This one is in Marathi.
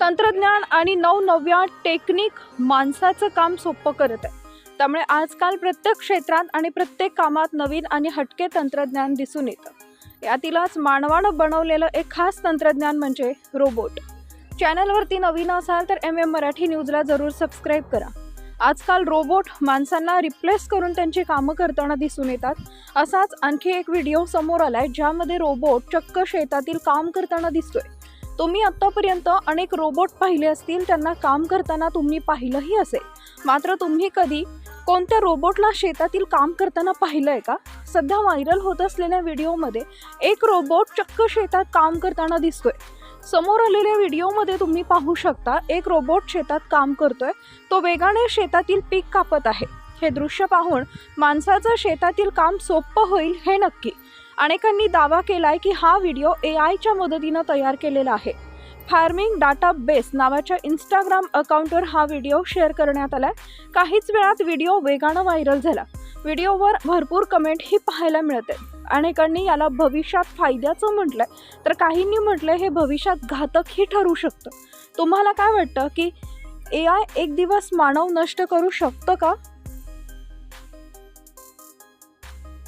तंत्रज्ञान आणि नवनव्या टेक्निक माणसाचं काम सोपं करत आहे. त्यामुळे आजकाल प्रत्येक क्षेत्रात आणि प्रत्येक कामात नवीन आणि हटके तंत्रज्ञान दिसून येतं. यातीलच मानवानं बनवलेलं एक खास तंत्रज्ञान म्हणजे रोबोट. चॅनलवरती नवीन असाल तर एम एम मराठी न्यूजला जरूर सबस्क्राईब करा. आजकाल रोबोट माणसांना रिप्लेस करून त्यांची कामं करताना दिसून येतात. असाच आणखी एक व्हिडिओ समोर आलाय ज्यामध्ये रोबोट चक्क शेतातील काम करताना दिसतोय. तुम्ही आत्तापर्यंत अनेक रोबोट पाहिले असतील त्यांना काम करताना तुम्ही पाहिलंही असेल. मात्र तुम्ही कधी कोणत्या रोबोटला शेतातील काम करताना पाहिलंय का? सध्या व्हायरल होत असलेल्या व्हिडिओमध्ये एक रोबोट चक्क शेतात काम करताना दिसतोय. समोर आलेल्या व्हिडिओमध्ये तुम्ही पाहू शकता एक रोबोट शेतात काम करतोय. तो वेगाने शेतातील पीक कापत आहे. हे दृश्य पाहून माणसाचं शेतातील काम सोपं होईल हे नक्की. अनेकांनी दावा केलाय की हा व्हिडिओ ए आयच्या मदतीनं तयार केलेला आहे. फार्मिंग डाटा बेस नावाच्या इंस्टाग्राम अकाउंटवर हा व्हिडिओ शेअर करण्यात आलाय. काहीच वेळात व्हिडिओ वेगानं व्हायरल झाला. व्हिडिओवर भरपूर कमेंटही पाहायला मिळते. अनेकांनी याला भविष्यात फायद्याचं म्हटलंय. तर काहींनी म्हटलंय हे भविष्यात घातकही ठरू शकतं. तुम्हाला काय वाटतं की ए आय एक दिवस मानव नष्ट करू शकतं का?